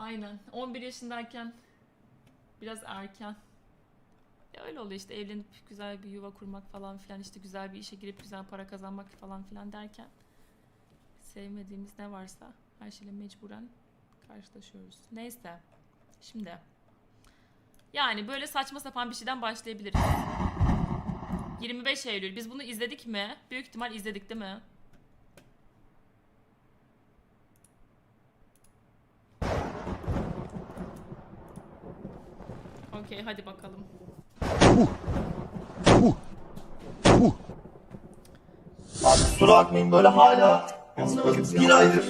Aynen. 11 yaşındayken biraz erken. Ya öyle oluyor işte evlenip güzel bir yuva kurmak falan filan işte güzel bir işe girip güzel para kazanmak falan filan derken sevmediğimiz ne varsa her şeyle mecburen karşılaşıyoruz. Neyse. Şimdi yani böyle saçma sapan bir şeyden başlayabiliriz. 25 Eylül. Biz bunu izledik mi? Büyük ihtimal izledik değil mi? Okey hadi bakalım. Abi kusura bakmayın böyle hala bir aydır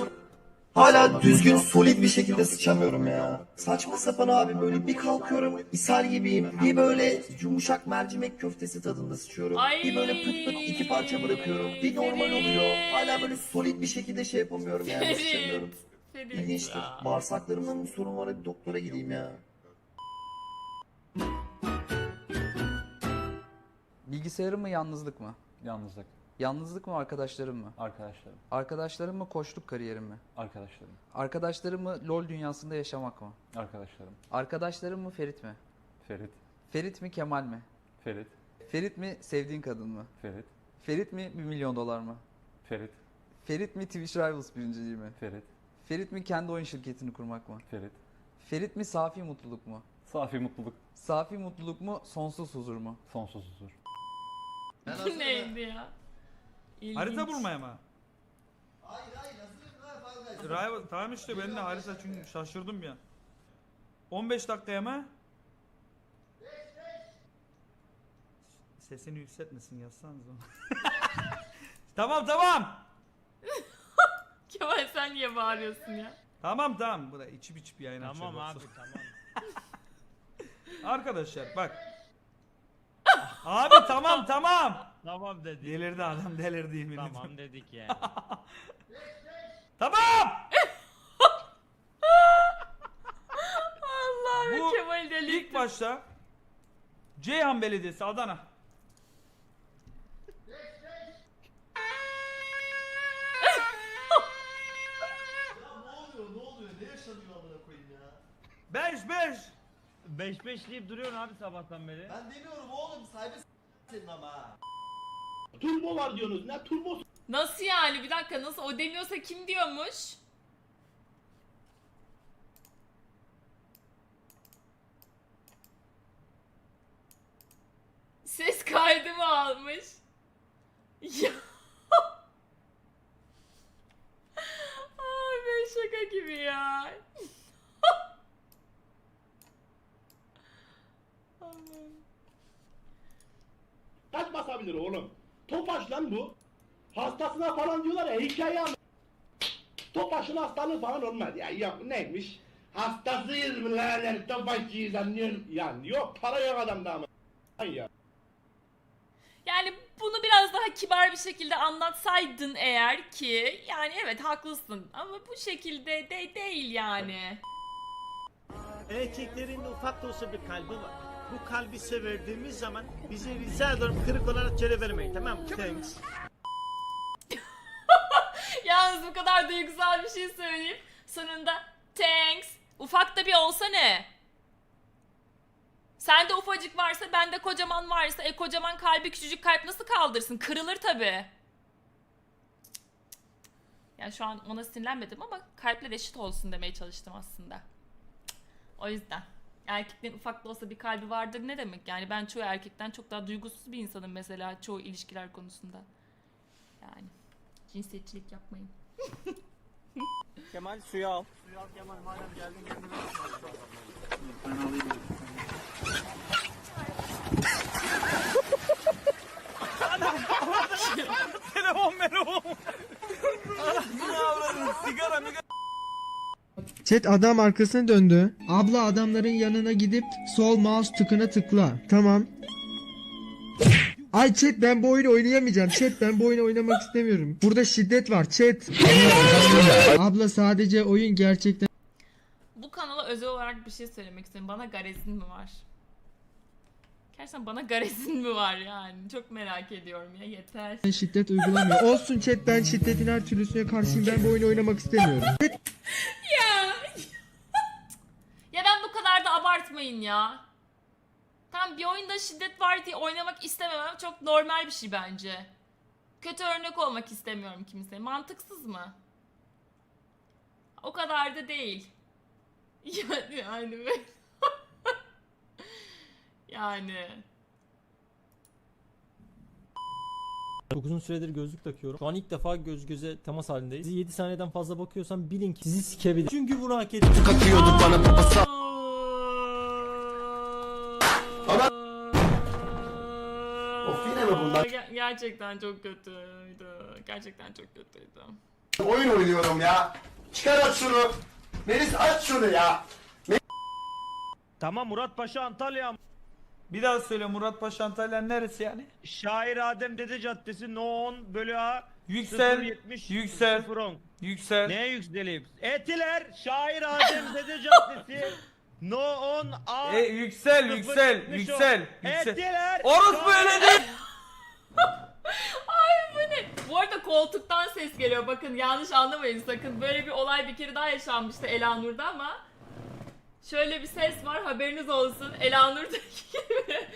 hala düzgün solid bir şekilde sıçamıyorum ya. Saçma sapan abi böyle bir kalkıyorum ishal gibiyim. Bir böyle yumuşak mercimek köftesi tadında sıçıyorum. Ay. Bir böyle pıt pıt iki parça bırakıyorum. Bir normal oluyor. Hala böyle solid bir şekilde şey yapamıyorum yani sıçamıyorum. İlginçtir. Bağırsaklarımda mı sorun var bir doktora gideyim ya. Bilgisayarım mı yalnızlık mı? Yalnızlık. Yalnızlık mı arkadaşlarım mı? Arkadaşlarım. Arkadaşlarım mı koçluk kariyerim mi? Arkadaşlarım. Arkadaşlarım mı LoL dünyasında yaşamak mı? Arkadaşlarım. Arkadaşlarım mı Ferit mi? Ferit. Ferit mi Kemal mi? Ferit. Ferit mi sevdiğin kadın mı? Ferit. Ferit mi 1 milyon dolar mı? Ferit. Ferit mi Twitch Rivals birinciliği mi? Ferit. Ferit mi kendi oyun şirketini kurmak mı? Ferit. Ferit mi safi mutluluk mu? Safi mutluluk. Safi mutluluk mu sonsuz huzur mu? Sonsuz huzur. Bu neydi ya? İlginç. Harita bulmaya mı? Hayır hayır hazırım Tamam işte ben de harita çünkü şaşırdım ya. 15 dakikaya mı? Sesini yükseltmesin yazsanız onu. tamam tamam. Kemal sen niye bağırıyorsun ya? Tamam tamam. Bu da içip içip yayın Tamam açıyor abi tamam. Arkadaşlar bak. Abi tamam tamam. Tamam dedik. Delirdi adam delirdi yemin ediyorum. Tamam dedik yani. Tamam. Allah'ım Bu Kemal. İlk başta Ceyhan Belediyesi Adana. Beş beş. 5 5 deyip duruyorsun abi sabahtan beri. Ben demiyorum oğlum sahibi senin ama. Turbo var diyorsunuz. Ne turbo Nasıl yani? Bir dakika nasıl? O demiyorsa kim diyormuş? Ses kaydı mı almış? Ya. Ay ben şaka gibi ya. Kaç basabilir oğlum? Topaş lan bu. Hastasına falan diyorlar ya hikaye anla- Topaşın hastalığı falan olmaz. Ya yok neymiş? Hastasıyız mı lan? Topaşçıyız anlıyorsun. Ya yok para yok adamda ama. Ay ya. Yani bunu biraz daha kibar bir şekilde anlatsaydın eğer ki yani evet haklısın ama bu şekilde de değil yani. Erkeklerin ufak da olsa bir kalbi var. Bu kalbi size verdiğimiz zaman bize rica ederim kırık olarak geri vermeyin tamam mı? Thanks. Yalnız bu kadar duygusal bir şey söyleyip sonunda thanks ufak da bir olsa ne? Sende ufacık varsa bende kocaman varsa e kocaman kalbi küçücük kalp nasıl kaldırsın? Kırılır tabi. Yani şu an ona sinirlenmedim ama kalpler eşit olsun demeye çalıştım aslında. O yüzden. Erkeklerin ufak da olsa bir kalbi vardır ne demek? Yani ben çoğu erkekten çok daha duygusuz bir insanım mesela çoğu ilişkiler konusunda. Yani cinsiyetçilik yapmayın. Kemal suyu al. Telefon telefon. Sigara mı? Chat adam arkasına döndü. Abla adamların yanına gidip sol mouse tıkına tıkla. Tamam. Ay chat ben bu oyunu oynayamayacağım. Chat ben bu oyunu oynamak istemiyorum. Burada şiddet var chat. Abla sadece oyun gerçekten Bu kanala özel olarak bir şey söylemek istiyorum. Bana garezin mi var? Gerçekten bana garezin mi var yani? Çok merak ediyorum ya yeter. şiddet uygulamıyor. Olsun chat ben şiddetin her türlüsüne karşıyım. Ben bu oyunu oynamak istemiyorum. Ya yapmayın ya. Tam bir oyunda şiddet var diye oynamak istememem çok normal bir şey bence. Kötü örnek olmak istemiyorum kimseye. Mantıksız mı? O kadar da değil. Yani yani yani Çok uzun süredir gözlük takıyorum. Şu an ilk defa göz göze temas halindeyiz. Sizi 7 saniyeden fazla bakıyorsam bilin ki sizi sikebilir. Çünkü bunu hak ettim. Of Ger- gerçekten çok kötüydü. Gerçekten çok kötüydü. Oyun oynuyorum ya. Çıkar aç şunu. Melis aç şunu ya. Tamam Murat Paşa Antalya. Bir daha söyle Murat Paşa Antalya neresi yani? Şair Adem Dede Caddesi No 10 bölü A. Yüksel, 070 yüksel, 010. yüksel. Neye yükseleyim? Etiler Şair Adem Dede Caddesi. No 10 A. E, yüksel, 070 yüksel, yüksel, yüksel. Etiler. Orospu öyle değil. Ay bu ne? Bu arada koltuktan ses geliyor. Bakın yanlış anlamayın sakın. Böyle bir olay bir kere daha yaşanmıştı Elanur'da ama şöyle bir ses var haberiniz olsun. Elanur'daki gibi.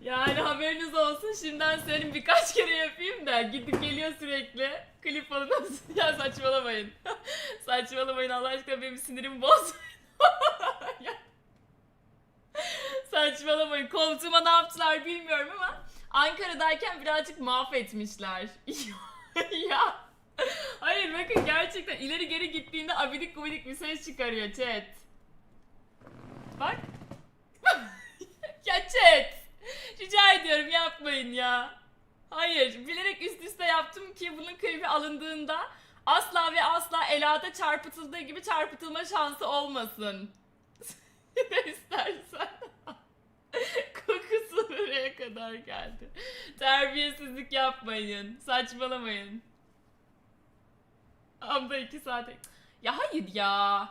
Yani haberiniz olsun. Şimdiden söyleyeyim birkaç kere yapayım da gidip geliyor sürekli. Klip alın. ya saçmalamayın. saçmalamayın Allah aşkına benim sinirimi bozmayın. Saçmalamayın. Koltuğuma ne yaptılar bilmiyorum ama Ankara'dayken birazcık mahvetmişler. ya. Hayır bakın gerçekten ileri geri gittiğinde abidik gubidik bir ses çıkarıyor chat. Bak. ya chat. Rica ediyorum yapmayın ya. Hayır bilerek üst üste yaptım ki bunun klibi alındığında asla ve asla Ela'da çarpıtıldığı gibi çarpıtılma şansı olmasın. istersen. Kadar geldi. Terbiyesizlik yapmayın. Saçmalamayın. Abla iki saate... Ya hayır ya.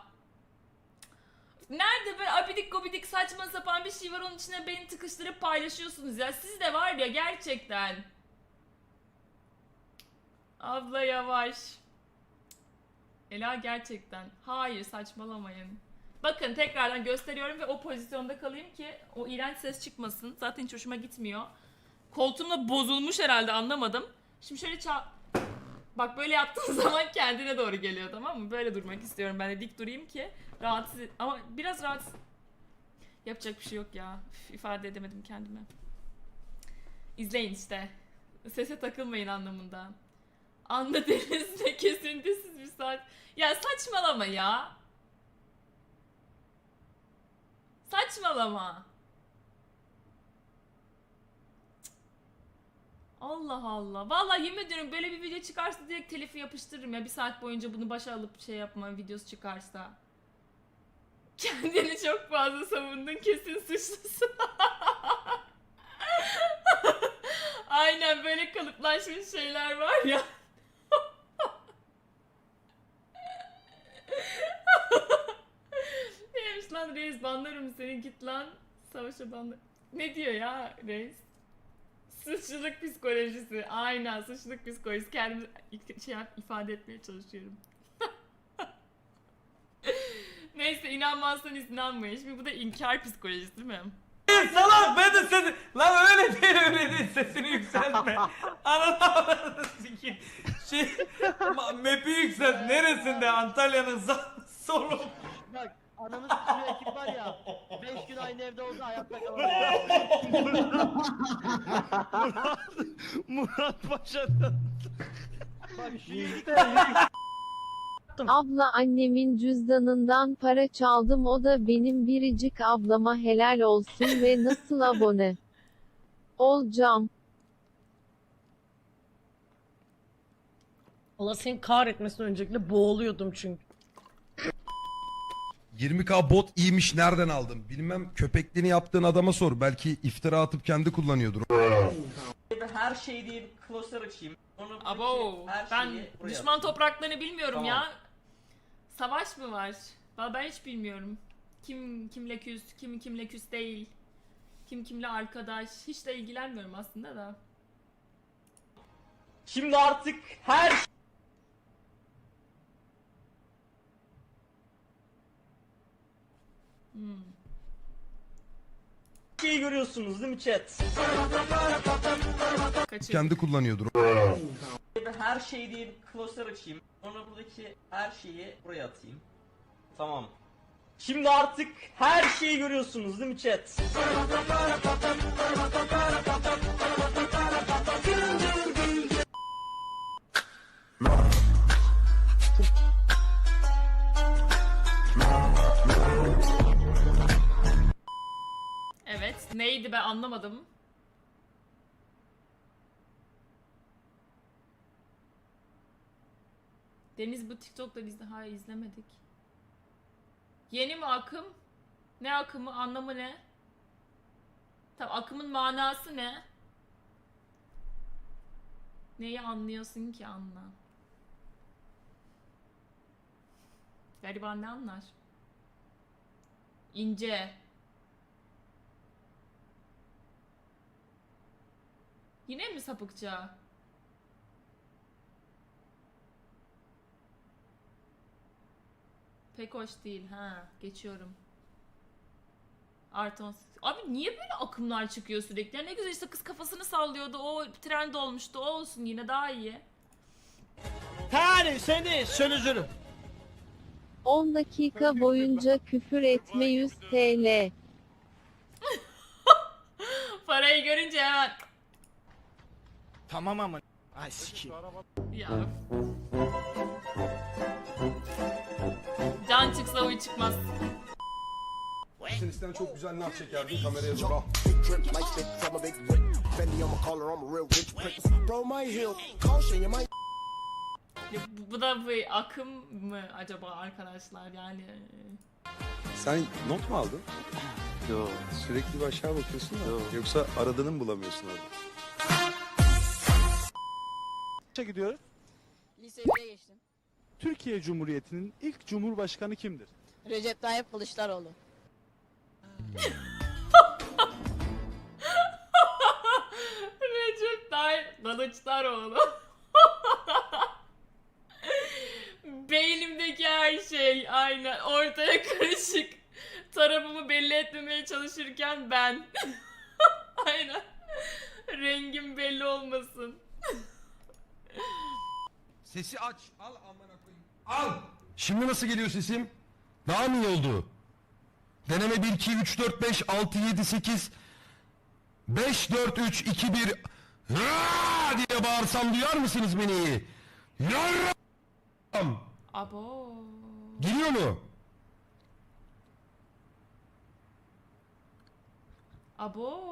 Nerede böyle abidik gobidik saçma sapan bir şey var onun içine beni tıkıştırıp paylaşıyorsunuz ya. Siz de var ya gerçekten. Abla yavaş. Ela gerçekten. Hayır saçmalamayın. Bakın tekrardan gösteriyorum ve o pozisyonda kalayım ki o iğrenç ses çıkmasın. Zaten hiç hoşuma gitmiyor. Koltuğum da bozulmuş herhalde anlamadım. Şimdi şöyle çal... Bak böyle yaptığın zaman kendine doğru geliyor tamam mı? Böyle durmak istiyorum ben de dik durayım ki rahatsız... Ama biraz rahatsız... Yapacak bir şey yok ya. Üf, ifade edemedim kendime. İzleyin işte. Sese takılmayın anlamında. Anda denizde kesintisiz bir saat. Ya saçmalama ya. Saçmalama. Allah Allah. Vallahi yemin ediyorum böyle bir video çıkarsa direkt telifi yapıştırırım ya. Bir saat boyunca bunu başa alıp şey yapma videosu çıkarsa. Kendini çok fazla savundun kesin suçlusun. Aynen böyle kalıplaşmış şeyler var ya. Neymiş lan reis banlarım seni git lan. Savaşa banlar. Ne diyor ya reis? Suçluluk psikolojisi. Aynen suçluluk psikolojisi. Kendimi şey yap- ifade etmeye çalışıyorum. Neyse inanmazsanız inanmayın. Şimdi bu da inkar psikolojisi değil mi? Salak ben de sesi... Lan öyle değil öyle değil sesini yükseltme. Avradını sikeyim. Şey... ma- Map'i yükselt. Neresinde Antalya'nın sağ anamız sürü ekip var ya. 5 gün aynı evde oldu hayatta Murat Paşa'dan. Bak şu Abla annemin cüzdanından para çaldım o da benim biricik ablama helal olsun ve nasıl abone olacağım. Allah seni kahretmesin öncelikle boğuluyordum çünkü. 20k bot iyiymiş nereden aldın? Bilmem köpekliğini yaptığın adama sor. Belki iftira atıp kendi kullanıyordur. her şey diye bir klasör açayım. Onu Abo ben düşman topraklarını bilmiyorum ya. Savaş mı var? Vallahi ben hiç bilmiyorum. Kim kimle küs, kim kimle küs değil. Kim kimle arkadaş. Hiç de ilgilenmiyorum aslında da. Şimdi artık her Hmm. şeyi görüyorsunuz değil mi chat? Kaçırdık. Kendi kullanıyordur. Her şey diye bir klasör açayım. Sonra buradaki her şeyi buraya atayım. Tamam. Şimdi artık her şeyi görüyorsunuz değil mi chat? Neydi ben anlamadım. Deniz bu TikTok'ta biz daha izlemedik. Yeni mi akım? Ne akımı? Anlamı ne? Tamam akımın manası ne? Neyi anlıyorsun ki anla? Gariban ne anlar? İnce. Yine mi sapıkça? Pek hoş değil ha. Geçiyorum. Artı 18. Abi niye böyle akımlar çıkıyor sürekli? Ya ne güzel işte kız kafasını sallıyordu. O trend olmuştu. O olsun yine daha iyi. Yani seni sönüzürüm. 10 dakika boyunca küfür etme 100 TL. Parayı görünce hemen Tamam ama. Ay sikiyim. ya. Can çıksa uy çıkmaz. Sen çok güzel nar çekerdin kameraya zor. Ya bu, bu da bir akım mı acaba arkadaşlar yani? Sen not mu aldın? Yok. Sürekli bir aşağı bakıyorsun da. Yoksa aradığını mı bulamıyorsun orada? Kaça gidiyoruz? Lise 1'e geçtim. Türkiye Cumhuriyeti'nin ilk cumhurbaşkanı kimdir? Recep Tayyip Kılıçdaroğlu. Recep Tayyip Kılıçdaroğlu. Beynimdeki her şey aynen ortaya karışık. Tarafımı belli etmemeye çalışırken ben. aynen. Rengim belli olmasın. Sesi aç. Al amına koyayım. Al. Şimdi nasıl geliyor sesim? Daha mı iyi oldu? Deneme 1 2 3 4 5 6 7 8 5 4 3 2 1 Raa diye bağırsam duyar mısınız beni iyi? Yarram. Abo. Geliyor mu? Abo.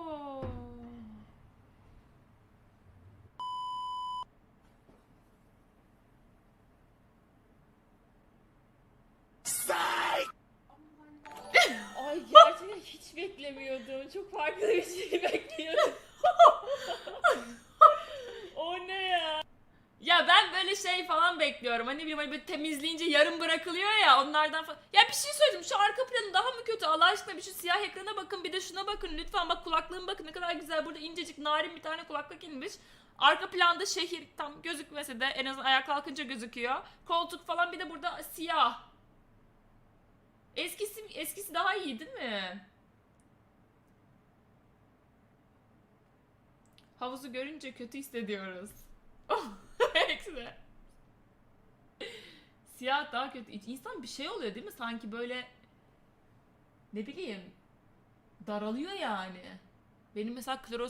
Ay gerçekten hiç beklemiyordum. Çok farklı bir şey bekliyordum. o ne ya? Ya ben böyle şey falan bekliyorum. Hani bileyim hani böyle temizleyince yarım bırakılıyor ya onlardan falan. Ya bir şey söyledim. Şu arka planı daha mı kötü? Allah aşkına bir şu siyah ekrana bakın. Bir de şuna bakın lütfen. Bak kulaklığım bakın ne kadar güzel. Burada incecik narin bir tane kulaklık inmiş. Arka planda şehir tam gözükmese de en azından ayağa kalkınca gözüküyor. Koltuk falan bir de burada siyah. Eskisi eskisi daha iyi değil mi? Havuzu görünce kötü hissediyoruz. Eksi. Siyah daha kötü. İnsan bir şey oluyor değil mi? Sanki böyle ne bileyim daralıyor yani. Benim mesela kloros